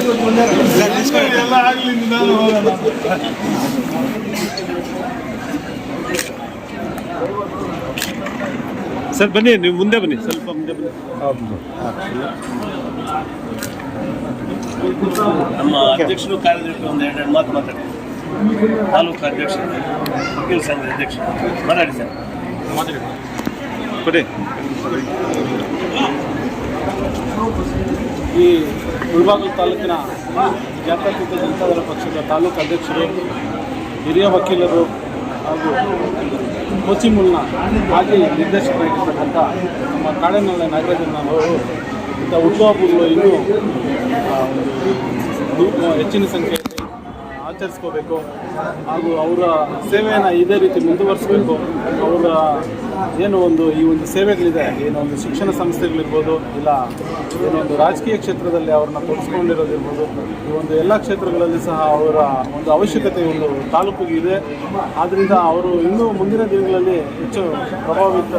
ಎಲ್ಲ ಆಗ್ಲಿ ನಿಧಾನ ಸರ್ ಬನ್ನಿ ನೀವು ಮುಂದೆ ಬನ್ನಿ ಸ್ವಲ್ಪ ಮುಂದೆ ಬನ್ನಿ. ನಮ್ಮ ಅಧ್ಯಕ್ಷರು ಕಾರ್ಯದರ್ಶಿ ಒಂದು ಎರಡೆರಡು ಮಾತು ಮಾತಾಡಿ. ತಾಲೂಕು ಅಧ್ಯಕ್ಷ ವಕೀಲ ಸಂಘದ ಅಧ್ಯಕ್ಷ. ಮಾತಾಡಿ ಸರ್. ಕೊಡಿ. ಈ ಮುಳಬಾಗಿಲು ತಾಲೂಕಿನ ಜಾತ್ಯತೀತ ಜನತಾದಳ ಪಕ್ಷದ ತಾಲೂಕು ಅಧ್ಯಕ್ಷರು, ಹಿರಿಯ ವಕೀಲರು ಹಾಗೂ ಕೋಚಿಮುಲ್ನ ಮಾಜಿ ನಿರ್ದೇಶಕರಾಗಿರ್ತಕ್ಕಂಥ ನಮ್ಮ ಕಾಡೇನಲ್ಲ ನಾಗರಾಜನವರು ಇಂಥ ಹುಟ್ಟುಹಬ್ಬಗಳು ಇನ್ನೂ ಹೆಚ್ಚಿನ ಸಂಖ್ಯೆಯಲ್ಲಿ ಆಚರಿಸ್ಕೋಬೇಕು ಹಾಗೂ ಅವರ ಸೇವೆಯನ್ನು ಇದೇ ರೀತಿ ಮುಂದುವರಿಸಬೇಕು. ಅವರ ಏನು ಒಂದು ಈ ಒಂದು ಸೇವೆಗಳಿದೆ, ಏನೋ ಒಂದು ಶಿಕ್ಷಣ ಸಂಸ್ಥೆಗಳಿರ್ಬೋದು, ಇಲ್ಲ ಏನೋ ಒಂದು ರಾಜಕೀಯ ಕ್ಷೇತ್ರದಲ್ಲಿ ಅವ್ರನ್ನ ತೋರಿಸ್ಕೊಂಡಿರೋದಿರ್ಬೋದು, ಈ ಒಂದು ಎಲ್ಲ ಕ್ಷೇತ್ರಗಳಲ್ಲಿ ಸಹ ಅವರ ಒಂದು ಅವಶ್ಯಕತೆ ಒಂದು ತಾಲೂಕಿಗೆ ಇದೆ. ಆದ್ದರಿಂದ ಅವರು ಇನ್ನೂ ಮುಂದಿನ ದಿನಗಳಲ್ಲಿ ಹೆಚ್ಚು ಪ್ರಭಾವಿತ,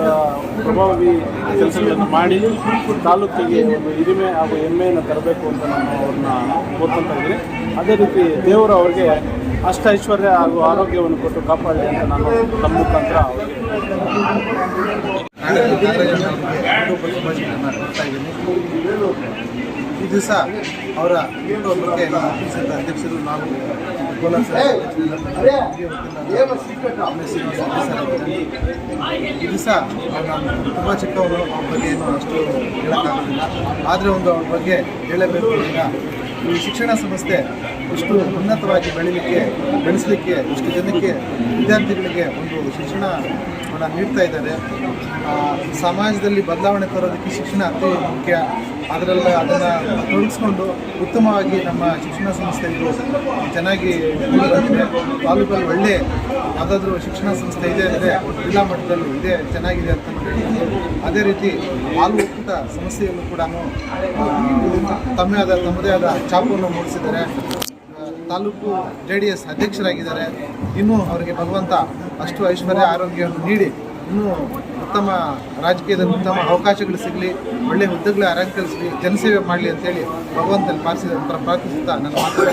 ಪ್ರಭಾವಿ ಕೆಲಸಗಳನ್ನು ಮಾಡಿ ತಾಲೂಕಿಗೆ ಒಂದು ಹಿರಿಮೆ ಹಾಗೂ ಹೆಮ್ಮೆಯನ್ನು ತರಬೇಕು ಅಂತ ನಾನು ಅವ್ರನ್ನ ಕೋರ್ಕೊತಾ ಇದ್ದೀನಿ. ಅದೇ ರೀತಿ ದೇವರು ಅವರಿಗೆ ಅಷ್ಟ ಐಶ್ವರ್ಯ ಹಾಗೂ ಆರೋಗ್ಯವನ್ನು ಕೊಟ್ಟು ಕಾಪಾಡಲಿ ಅಂತ ನಾನು ತಮ್ಮ ಮುಖಾಂತರ ಈ ದಿವಸ ಅವರ ಬಗ್ಗೆ ನಮ್ಮ ಅಧ್ಯಕ್ಷರು ನಾವು ಈ ದಿವಸ ತುಂಬ ಚಿಕ್ಕವರು ಅವ್ರ ಬಗ್ಗೆ ಏನು ಅಷ್ಟು ಹೇಳೋಕ್ಕಾಗೋದಿಲ್ಲ. ಆದರೆ ಒಂದು ಅವ್ರ ಬಗ್ಗೆ ಹೇಳಬೇಕು ಈಗ ಈ ಶಿಕ್ಷಣ ಸಂಸ್ಥೆ ಇಷ್ಟು ಉನ್ನತವಾಗಿ ಬೆಳೀಲಿಕ್ಕೆ, ಬೆಳೆಸಲಿಕ್ಕೆ ಇಷ್ಟು ಜನಕ್ಕೆ ವಿದ್ಯಾರ್ಥಿಗಳಿಗೆ ಒಂದು ಶಿಕ್ಷಣವನ್ನು ನೀಡ್ತಾ ಇದ್ದಾರೆ. ಸಮಾಜದಲ್ಲಿ ಬದಲಾವಣೆ ತರೋದಕ್ಕೆ ಶಿಕ್ಷಣ ಅತಿ ಮುಖ್ಯ. ಅದರಲ್ಲಿ ಅದನ್ನು ತೊಡಗಿಸ್ಕೊಂಡು ಉತ್ತಮವಾಗಿ ನಮ್ಮ ಶಿಕ್ಷಣ ಸಂಸ್ಥೆ ಇದು ಚೆನ್ನಾಗಿ ತಾಲೂಕಲ್ಲಿ ಒಳ್ಳೆ ಯಾವುದಾದ್ರೂ ಶಿಕ್ಷಣ ಸಂಸ್ಥೆ ಇದೆ ಅಂದರೆ ಜಿಲ್ಲಾ ಮಟ್ಟದಲ್ಲೂ ಇದೆ, ಚೆನ್ನಾಗಿದೆ ಅಂತ ಅದೇ ರೀತಿ ಹಾಲು ಒಕ್ಕೂಟ ಸಮಸ್ಯೆಯನ್ನು ಕೂಡ ತಮ್ಮೇ ಆದ ತಮ್ಮದೇ ಆದ ಛಾಪನ್ನು ಮೂಡಿಸಿದ್ದಾರೆ ತಾಲೂಕು ಜೆ ಡಿ ಎಸ್ ಅಧ್ಯಕ್ಷರಾಗಿದ್ದಾರೆ ಇನ್ನೂ ಅವರಿಗೆ ಭಗವಂತ ಅಷ್ಟು ಐಶ್ವರ್ಯ, ಆರೋಗ್ಯವನ್ನು ನೀಡಿ, ಇನ್ನೂ ಉತ್ತಮ ರಾಜಕೀಯದಲ್ಲಿ ಉತ್ತಮ ಅವಕಾಶಗಳು ಸಿಗಲಿ, ಒಳ್ಳೆ ಹುದ್ದೆಗಳ ಅರಂಕರಿಸಲಿ ಜನಸೇವೆ ಮಾಡಲಿ ಅಂತೇಳಿ ಭಗವಂತನಲ್ಲಿ ನಂತರ ಪ್ರಾರ್ಥಿಸುತ್ತಾ ನನ್ನ ಮಾತು.